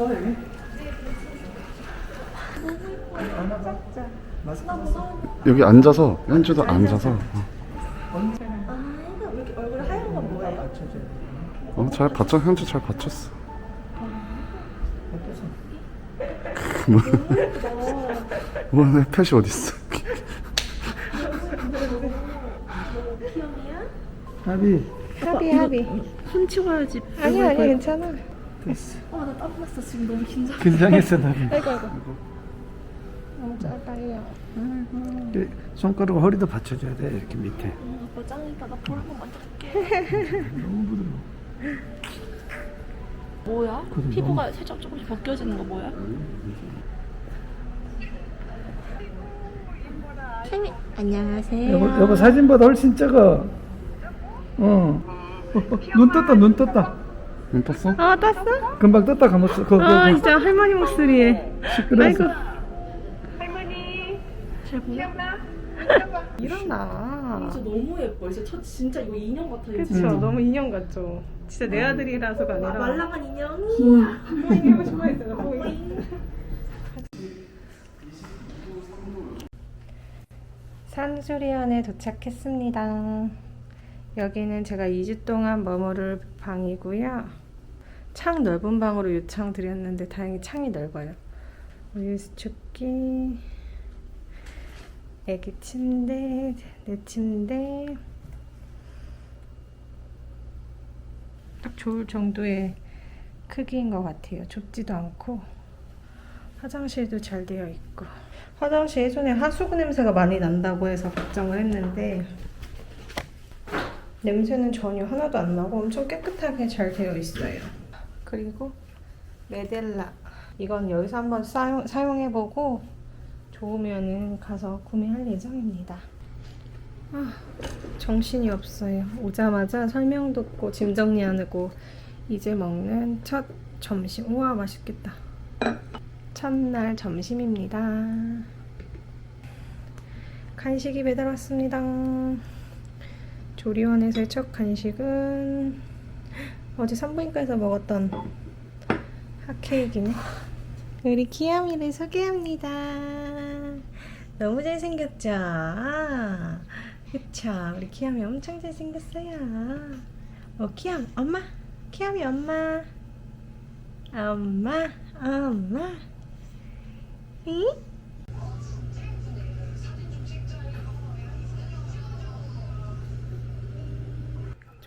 추워 여기? 앉아서 현주도 앉아서 아, 이거 왜 이렇게 얼굴 하얀 건 뭐예요? 맞춰줘야 돼. 어잘 받쳐 현주 잘 받쳤어 어떠세요? 뭐내 펫이 어딨어 귀염이야? 합의 손 치워야지. 아니 아니 괜찮아 됐어. 어, 나땀 났어. 지금 너무 긴장. 긴장했어 나비. 아이고 아이고 너무 짧아요 이 손가락 허리도 받쳐줘야 돼 이렇게 밑에. 음, 아빠 짱이다. 나볼 한번 만져볼게. 너무 부드러워. 뭐야? 그래, 피부가 살짝 조금씩 벗겨지는 거 뭐야? 안녕하세요. 여보, 여보 사진보다 훨씬 작아. 어. 어, 어, 눈 떴다 눈 떴다. 눈 떴어? 아 땄어? 금방 떴다 감았어. 그거 아 그거 진짜 할머니 목소리에 시끄러워서. 잘 보여? 일어나 진짜 너무 예뻐. 진짜 첫 진짜 이거 인형 같아요. 그쵸 진짜. 음. 너무 인형 같죠 진짜 내 아들이라서가 아니라 말랑한 인형이. 보잉 하고 싶어했어요 보잉 산수리원에 도착했습니다. 여기는 제가 2주 동안 머무를 방이고요. 창 넓은 방으로 요청 드렸는데 다행히 창이 넓어요. 우유 수축기, 애기 침대, 내 침대 딱 좋을 정도의 크기인 것 같아요. 좁지도 않고 화장실도 잘 되어 있고 화장실 예전에 하수구 냄새가 많이 난다고 해서 걱정을 했는데 냄새는 전혀 하나도 안 나고 엄청 깨끗하게 잘 되어 있어요. 그리고 메델라 이건 여기서 한번 사용, 사용해보고 좋으면은 가서 구매할 예정입니다. 아, 정신이 없어요. 오자마자 설명 듣고 짐 정리 안 하고 이제 먹는 첫 점심. 우와 맛있겠다. 첫날 점심입니다. 간식이 배달 왔습니다. 조리원에서의 첫 간식은 어제 산부인과에서 먹었던 핫케이크네. 우리 키아미를 소개합니다. 너무 잘생겼죠? 그쵸? 우리 키아미 엄청 잘생겼어요. 어, 키암, 엄마? 키아미 엄마? 엄마? 엄마? 응?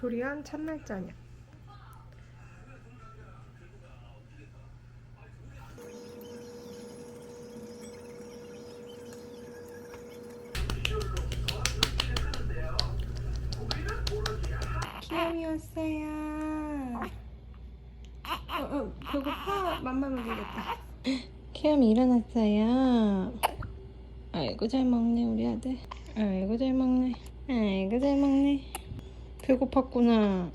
조리한 첫날 저녁. 키아미 왔어요. 어, 어, 배고파? 맘마 먹이겠다. 키아미 일어났어요. 아이고 잘 먹네 우리 아들. 아이고 잘 먹네. 아이고 잘 먹네. 배고팠구나.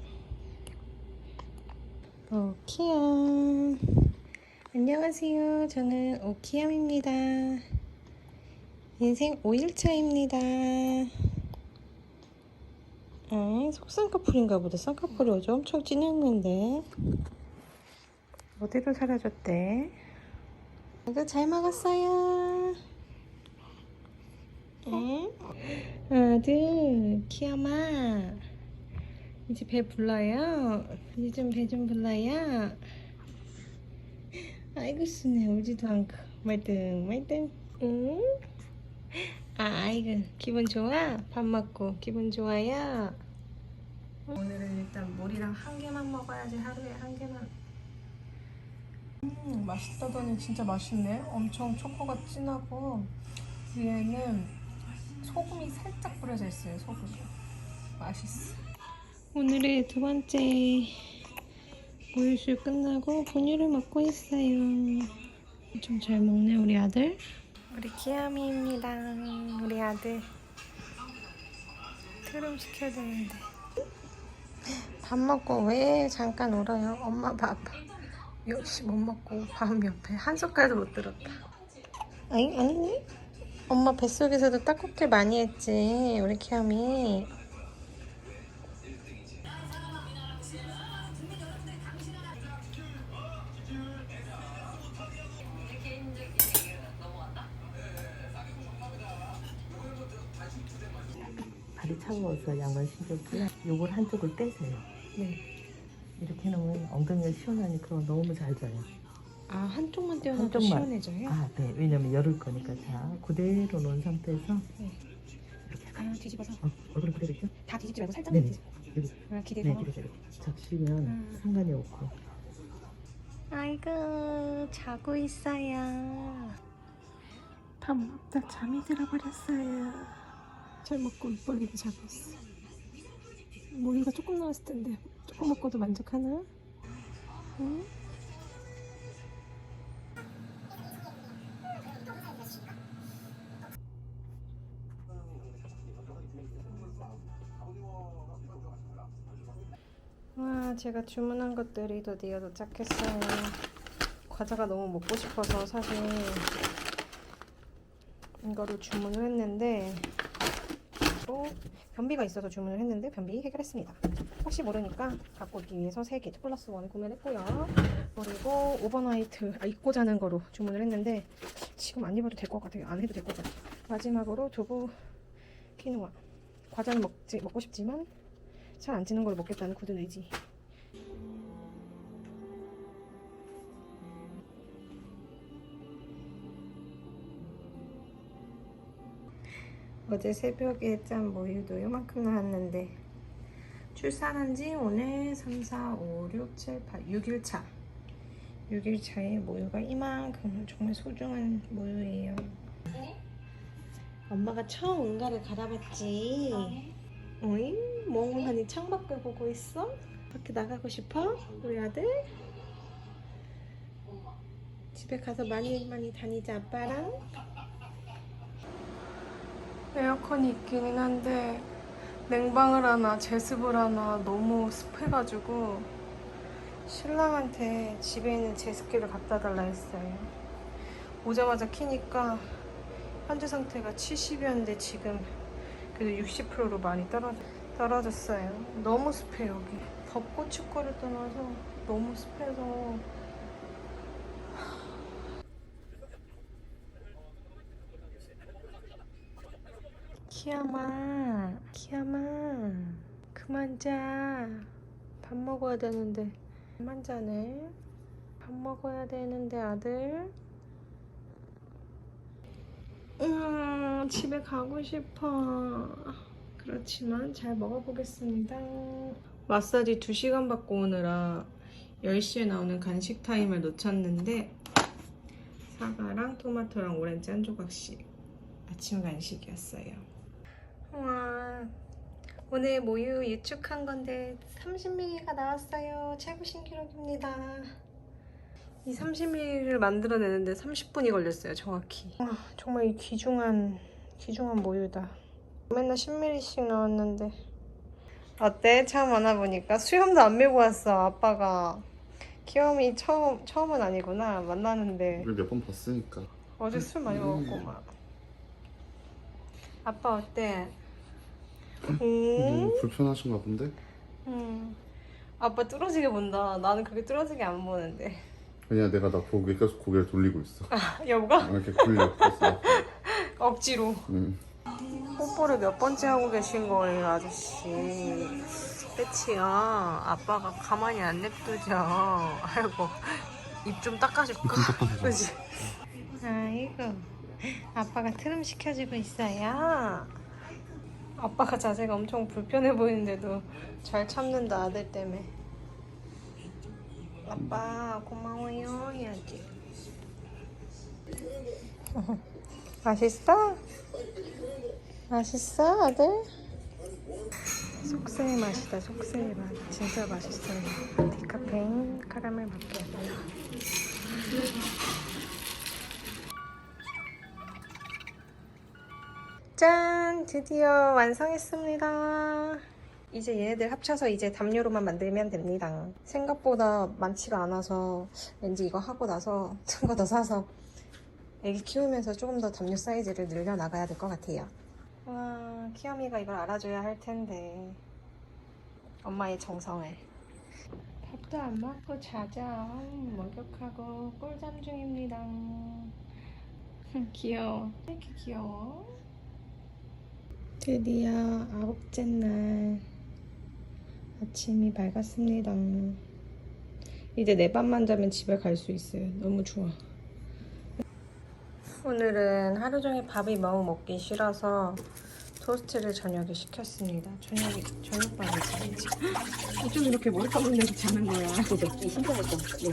오키암. 안녕하세요. 저는 오키암입니다. 인생 5일차입니다. 아, 속쌍꺼풀인가 보다. 쌍꺼풀이 어제 엄청 진했는데. 어디로 사라졌대? 이거 잘 먹었어요. 응? 아들, 키아마. 이제 배 불러요? 이제 좀 배 좀 불러요? 아이고, 순해. 울지도 않고. 말등, 말등. 응? 아, 아이고, 기분 좋아? 밥 먹고 기분 좋아요? 오늘은 일단 물이랑 한 개만 먹어야지 하루에 한 개만. 음, 맛있다더니 진짜 맛있네. 엄청 초코가 진하고 위에는 소금이 살짝 뿌려져 있어요. 소금이 맛있어. 오늘의 두 번째 우유술 끝나고 분유를 먹고 있어요. 좀 잘 먹네 우리 아들. 우리 키아미입니다. 우리 아들. 트름 시켜야 되는데. 밥 먹고 왜 잠깐 울어요? 엄마 밥. 역시 못 먹고 밥 옆에 한 숟갈도 못 들었다. 아니 아니. 엄마 뱃속에서도 딱꼭질 많이 했지 우리 키아미. 발이 차가워서 양말 신겼고요. 요걸 한쪽을 빼세요. 네. 이렇게 해놓으면 엉덩이가 시원하니까 너무 잘 자요. 아 한쪽만 떼어놓고 한쪽만. 시원해져요? 아, 네. 왜냐면 열을 거니까. 자, 그대로 놓은 상태에서 아 뒤집어서 어, 얼굴 그대로 있죠? 다 뒤집지 말고 살짝 네. 뒤집어 여기. 아, 기대서 네, 이렇게 이렇게. 적시면 음. 상관이 없고. 아이고 자고 있어요 밥 먹다 잠이 들어버렸어요 잘 먹고 입 벌리고 자고 있어 모유가 조금 나왔을 텐데 조금 먹고도 만족하나? 응? 와 제가 주문한 것들이 드디어 도착했어요 과자가 너무 먹고 싶어서 사실 이거를 주문을 했는데 또 변비가 있어서 주문을 했는데 변비 해결했습니다. 혹시 모르니까 갖고 오기 위해서 3개 플러스 1을 구매를 했고요. 그리고 오버 나이트 아, 입고 자는 거로 주문을 했는데 지금 안 입어도 될 것 같아요. 안 해도 될 것 같아요. 마지막으로 두부 키노아. 과자는 먹지, 먹고 싶지만 잘 안 찌는 걸 먹겠다는 굳은 의지. 어제 새벽에 짠 모유도 요만큼 나왔는데 출산한 지 오늘 3, 4, 5, 6, 7, 8, 6일 차 6일 차에 모유가 이만큼 정말 소중한 모유예요 엄마가 처음 응가를 갈아봤지 어이? 멍하니 창밖을 보고 있어? 밖에 나가고 싶어? 우리 아들? 집에 가서 많이 많이 다니자 아빠랑 에어컨이 있기는 한데 냉방을 하나 제습을 하나 너무 습해가지고 신랑한테 집에 있는 제습기를 갖다 달라 했어요 오자마자 키니까 현재 상태가 70이었는데 지금 그래도 60%로 많이 떨어졌어요. 너무 습해 여기. 덥고 춥고를 떠나서 너무 습해서 키야마, 키야마, 그만 자. 밥 먹어야 되는데 그만 자네. 밥 먹어야 되는데 아들. 음, 집에 가고 싶어. 그렇지만 잘 먹어보겠습니다. 마사지 2시간 받고 오느라 10시에 나오는 간식 타임을 놓쳤는데 사과랑 토마토랑 오렌지 한 조각씩 아침 간식이었어요. 와, 오늘 모유 유축한 건데 30ml가 나왔어요. 최고 신기록입니다. 이 30ml를 만들어내는데 30분이 걸렸어요, 정확히. 아, 정말 이 귀중한, 귀중한 모유다. 맨날 10ml씩 나왔는데. 어때? 처음 만나보니까 수염도 안 메고 왔어, 아빠가. 귀염이 처음, 처음은 아니구나. 만나는데. 우리 몇 번 봤으니까. 어제 술 많이 먹었고, 막. 아빠 어때? 응? 너무 불편하신가 본데? 응. 아빠 뚫어지게 본다. 나는 그게 뚫어지게 안 보는데. 아니야 내가 나 보고 계속 고개를 돌리고 있어. 여보가? 아, 이렇게 굴려. 그래서. 억지로. 음. 뽀뽀를 몇 번째 하고 계신 거예요, 아저씨. 끝이요. 아빠가 가만히 안 냅두죠. 아이고, 입 좀 닦아줄까? 그지? 아이고, 아빠가 트름 시켜주고 있어요. 아빠가 자세가 엄청 불편해 보이는데도 잘 참는다, 아들 때문에. 아빠, 고마워요. 해야지. 맛있어? 맛있어, 아들? 속세의 맛이다, 속세의 맛. 진짜 맛있어요. 디카페인 카라멜 마키아토. 짠! 드디어 완성했습니다. 이제 얘네들 합쳐서 이제 담요로만 만들면 됩니다. 생각보다 많지가 않아서 왠지 이거 하고 나서 큰 거 더 사서 애기 키우면서 조금 더 담요 사이즈를 늘려 나가야 될 것 같아요. 와, 키어미가 이걸 알아줘야 할 텐데. 엄마의 정성을. 밥도 안 먹고 자자. 목욕하고 꿀잠 중입니다. 귀여워. 왜 이렇게 귀여워? 드디어 아홉째 날 아침이 밝았습니다. 이제 내 밤만 자면 집에 갈 수 있어요. 너무 좋아. 오늘은 하루 종일 밥이 너무 먹기 싫어서 토스트를 저녁에 시켰습니다. 저녁에 저녁밥이지. 어쩜 이렇게 머리 감는 데서 자는 거야? 그죠? 이 신기할 거. 네.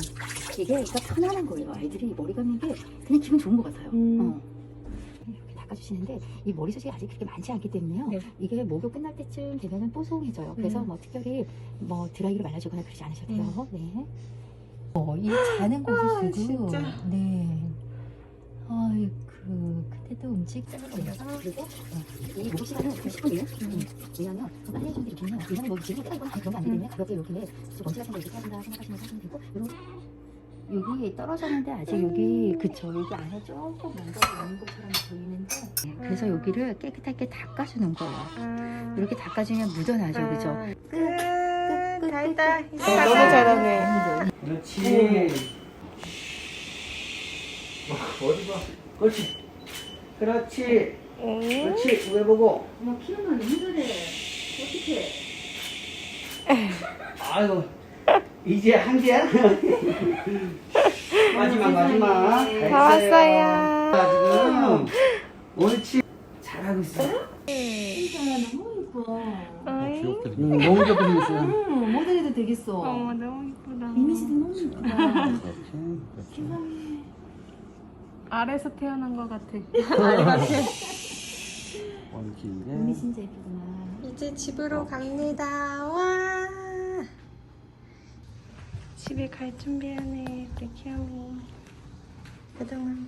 이게 그러니까 편안한 거예요. 아이들이 머리 감는 게 그냥 기분 좋은 것 같아요. 음. 어. 이렇게 닦아주시는데 이 머리숱이 아직 그렇게 많지 않기 때문에요. 네. 이게 목욕 끝날 때쯤 되면은 뽀송해져요. 그래서 음. 뭐 특별히 뭐 드라이기로 말려주거나 그러지 않으셔도 돼요. 네. 어, 이 자는 곳이 아, 지금 진짜. 네. 아이고 그때도 움직 그리고 어, 이 목욕 시간은 10분이에요. 음. 왜냐면 빨리 해주는 게 좋겠네요. 왜냐면 뭐 지금 뜨거운 그런 거 아니기 때문에 가볍게 이렇게 좀 먼지 같은 거 이렇게 해준다 생각하시면 하시면 되고 그리고 여기 떨어졌는데 아직 여기 그쵸 여기 안에 조금 뭔가 있는 것처럼 보이는데 네, 그래서 여기를 깨끗하게 닦아주는 거예요. 아, 이렇게 닦아주면 묻어나죠, 그죠? 아, 끝. 끝. 끝, 다 끝, 했다. 너무 잘하네. 그렇지. 어디 봐. 그렇지. 그렇지. 응? 그렇지. 왜 보고? 뭐 키우면 힘들해. 어떡해. 아이고. 이제 한 개야? 마지막 마지막. 다 왔어요. 지금 옳지. 잘하고 있어. 진짜 너무 이뻐. 어이? 귀엽게 응, 너무 귀엽게 생겼어. 응, 모델해도 되겠어. 어머 너무 이쁘다. 이미지도 너무 이쁘다. 생겼어. 아래서 태어난 것 같아. 아래 같아. 머리 긴게. 이미 진짜 예쁘구나. 이제 집으로 갑니다. 와. 집에 갈 준비하네. 우리 귀여워. 그동안.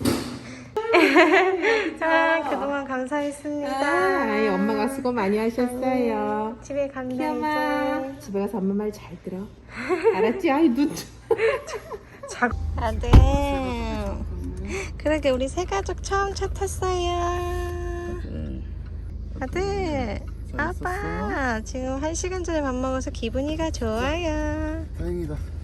아, 그동안 감사했습니다. 아이 엄마가 수고 많이 하셨어요. 집에 간다 키엄아 이제. 집에 가서 엄마 말 잘 들어. 알았지? 아이 눈. 아들. 그러게 우리 세 가족 처음 차 탔어요. 아들. 아빠 지금 한 시간 전에 밥 먹어서 기분이가 좋아요. 다행이다.